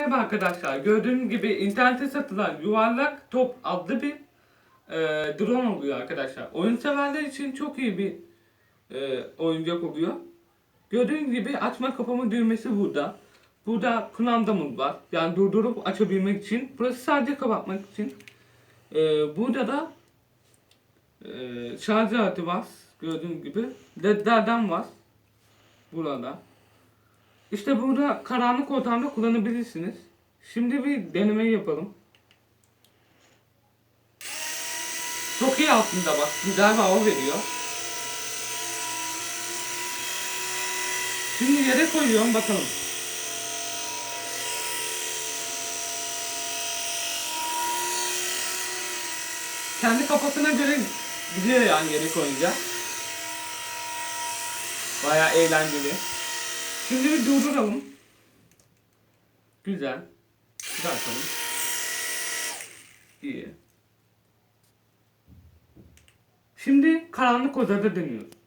merhaba arkadaşlar. Gördüğünüz gibi internette satılan yuvarlak top adlı bir e, drone oluyor arkadaşlar. Oyun severler için çok iyi bir e, oyuncak oluyor. Gördüğünüz gibi açma kapama düğmesi burada. Burada kumandamız var. Yani durdurup açabilmek için. Burası sadece kapatmak için. E, burada da e, şarj aleti var. Gördüğünüz gibi. LED'lerden var. Burada. İşte burada karanlık ortamda kullanabilirsiniz. Şimdi bir deneme yapalım. Çok iyi aslında bak. Güzel bir hava veriyor. Şimdi yere koyuyorum bakalım. Kendi kafasına göre gidiyor yani yere koyunca. Baya eğlenceli. Şimdi bir durduralım. Güzel. Daha açalım. İyi. Şimdi karanlık odada dönüyoruz.